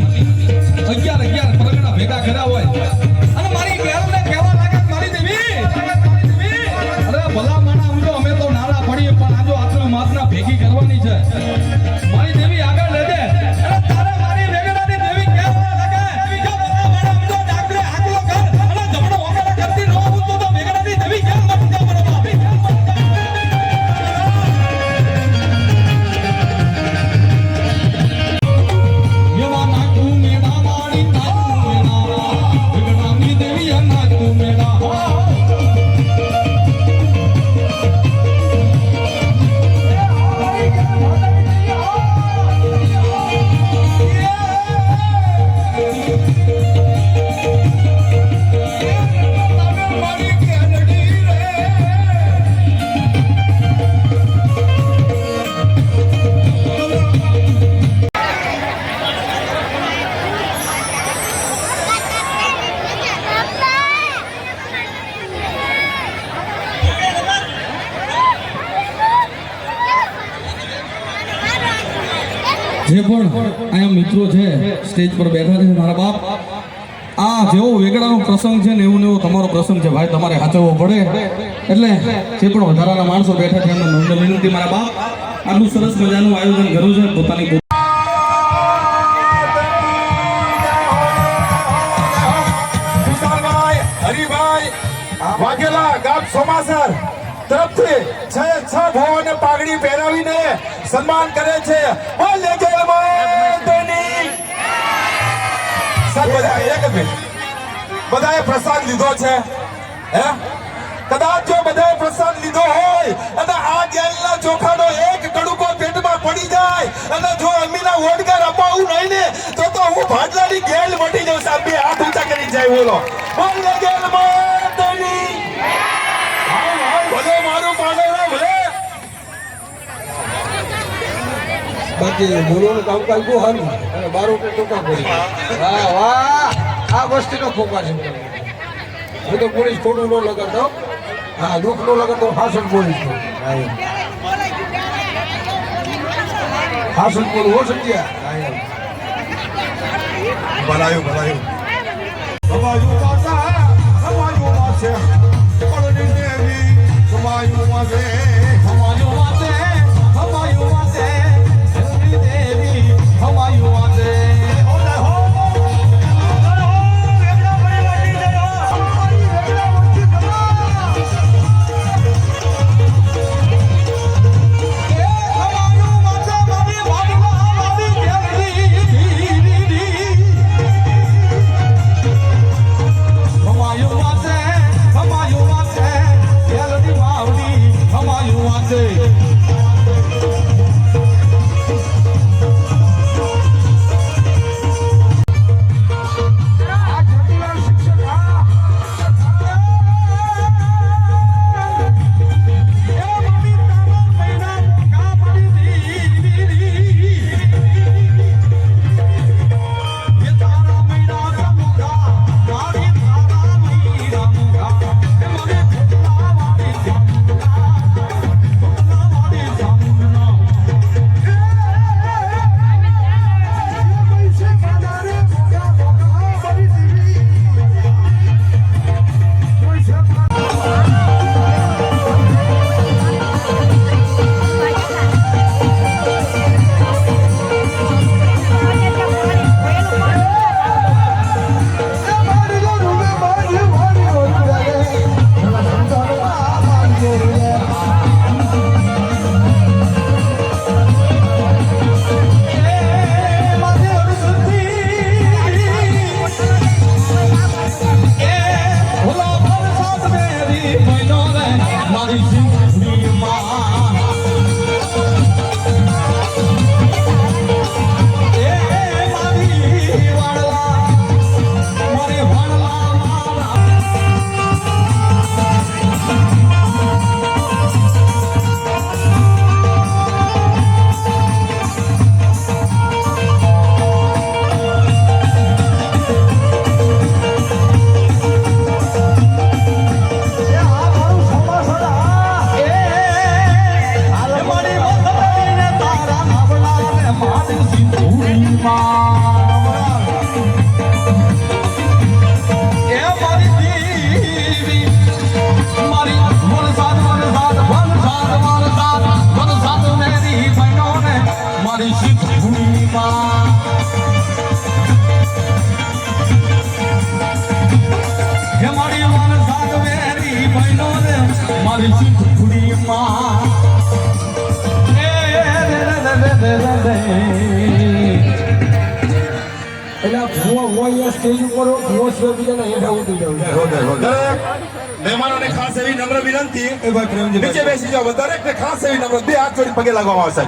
ની મિત્રો છે, સ્ટેજ પર બેઠા છે મારા બાપ. આ જેવો વેગડાનો પ્રસંગ છે ને એવું એવો તમારો પ્રસંગ છે. ભાઈ, તમારે હાચવવો પડે. એટલે જે પણ વધારાના માણસો બેઠા છે, એમને વિનંતી મારા બાપ. આટલું સરસ મજાનું આયોજન કર્યું છે. પોતાની તરફથી છ છ ભવન પાઘડી પહેરાવીને સન્માન કરે છે. સર બધા એક બધાએ પ્રસાદ લીધો છે, હે? કદાચ જો બધાએ પ્રસાદ લીધો હોય, અને આ ગેલના ચોખાનો એક કડુકો પેટમાં પડી જાય, અને જો અમીના ઓડકાર અપાવું નહીં ને, તો તો હું ભાડલાની ગેલ મટી જઉં સાહેબ. બે હાથ ઊંચા કરી જાય, બોલો. બોલ ગેલ માતાની બાકી બોલવાનું કામકાજ બહુ સારું અને બારો કે ટોકા પડી વાહ વાહ. આ વસ્તીનો ખોખા છે. હું તો પોલીસ ખોટું ન લગાડતો. હા, દુઃખ ન લગાડતો, હાસન પોલીસ હાસન બોલું, હો સમજ્યા ભલાયું ભલાયું. હવાયું માતા હવાયું માસે મહેમાનોને ખાસ એવી નમ્ર વિનંતી. નીચે બેસી જાઓ, દરેકને ખાસ એવી નમ્ર બે હાથ જોડી પગે લાગવામાં આવશે.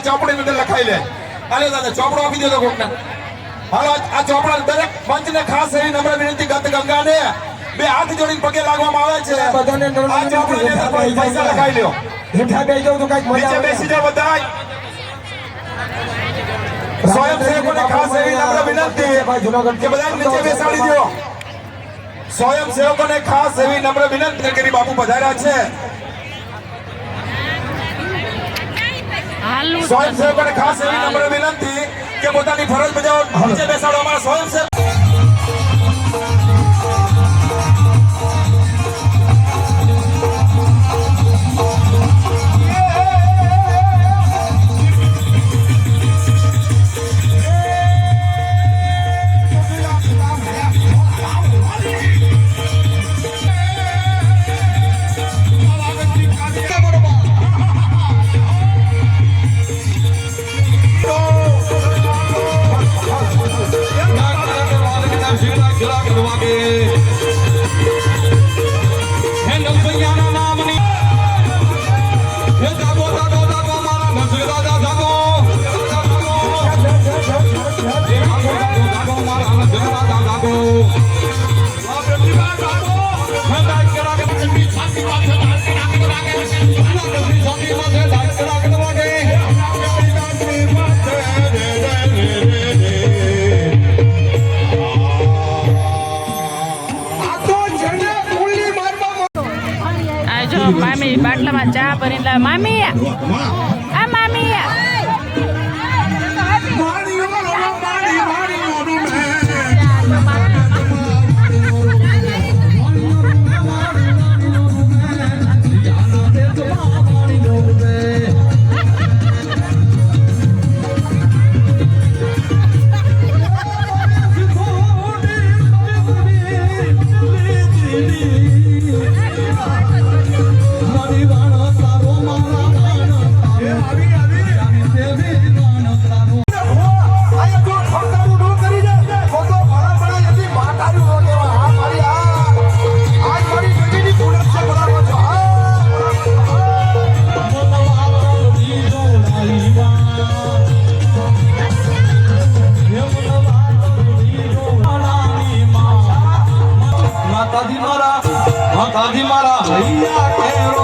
આ ચોપડી અંદર લખાઈ લે. અરે દાદા ચોપડો આપી દેજો કોકના. હાલો આ ચોપડા દરેક પંચને ખાસ એવી નમ્ર વિનંતી ગત ગંગાને બે હાથ જોડીને પગે લાગવામાં આવે છે. બધાને આ ચોપડા પૈસા લખાઈ લ્યો. હેઠા બેસી જાવ તો કંઈક મજા બેસી જાવ બધા સ્વયંસેવકોને ખાસ એવી નમ્ર વિનંતી કે બધા નીચે બેસાડી દો સ્વયંસેવકોને ખાસ એવી નમ્ર વિનંતી કરી બાપુ પધાર્યા છે. સ્વયંસેવકોને ખાસ એવી નમ્ર વિનંતી કે પોતાની ફરજ બજાવો નીચે બેસાડો. અમારા સ્વયંસેવક માતાજી મારા ભૈયા